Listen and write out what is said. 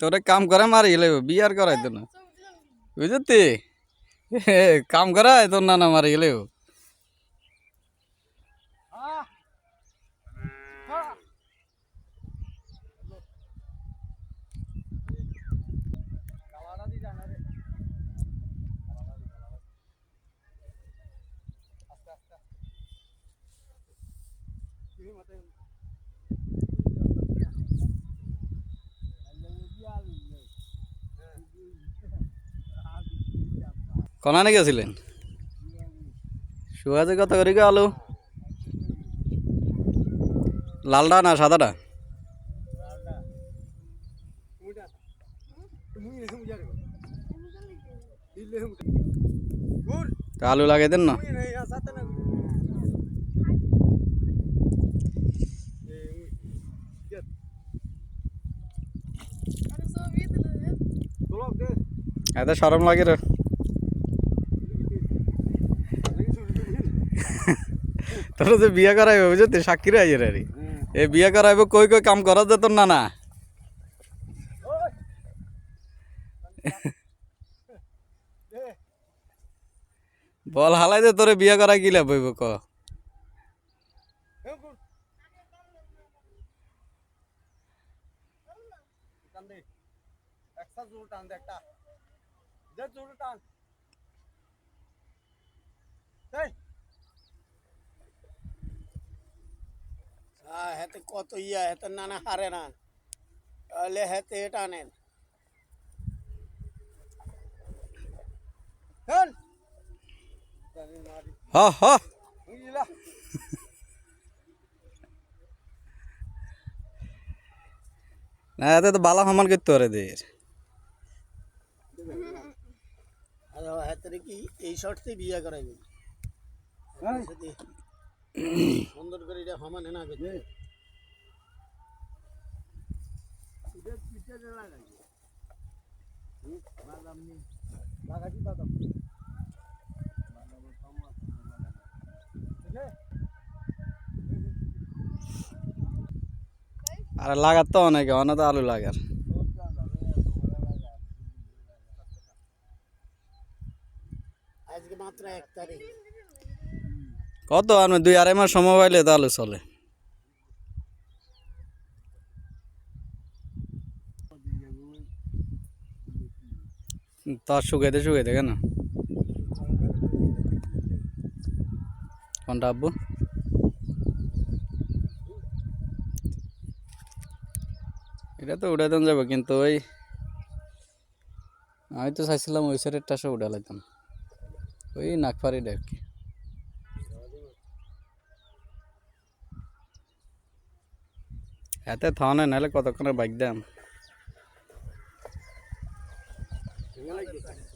তোরে কাম করে মারি গেলে বিয়ার করাই তো না। বুঝতি কাম করাই তোর নানা মারি গেলে কনানে গেছিলেন? সুগাজে কত করে কি আলু লালটা না সাদাটা আলু লাগাই দেন না। এত সরম লাগে রে। তোর যে বিয়া করাইবে বুঝতে সাক্ষী আইয়ে রে। এ বিয়া করাইবে, কই কই, কাম করা যেত না না বল হালাই দে, তোরে বিয়া করাই গিলা বইব ক? হ্যাঁ হেতে কত ইয়া হেতে নানা হারে না। তাহলে হেতে এটা নেন। হ হ। না এতে তো বালা সমান করতে পারে দের আর হেতে কি এই শর্তে বিয়া করাইবে? সুন্দর করে এটা সমানে না করতে। আর লাগার তো অনেকে অনেক তো আলু লাগার। আজকে মাত্র এক তারিখ। কত আমি দুই আড়াই মাস সময় পাইলে তো আলু চলে। তার শুকাইতে শুকাইতে কেন? কোনটা আব্বু? এটা তো উড়াই দেন যাবে, কিন্তু ওই আমি তো চাইছিলাম ওই সাইডের টাসা উড়া লাগতাম ওই নাকপাড়িটা আর কি। এতে থানে, নাহলে কতক্ষণের বাইক দাম? Yeah, I like it.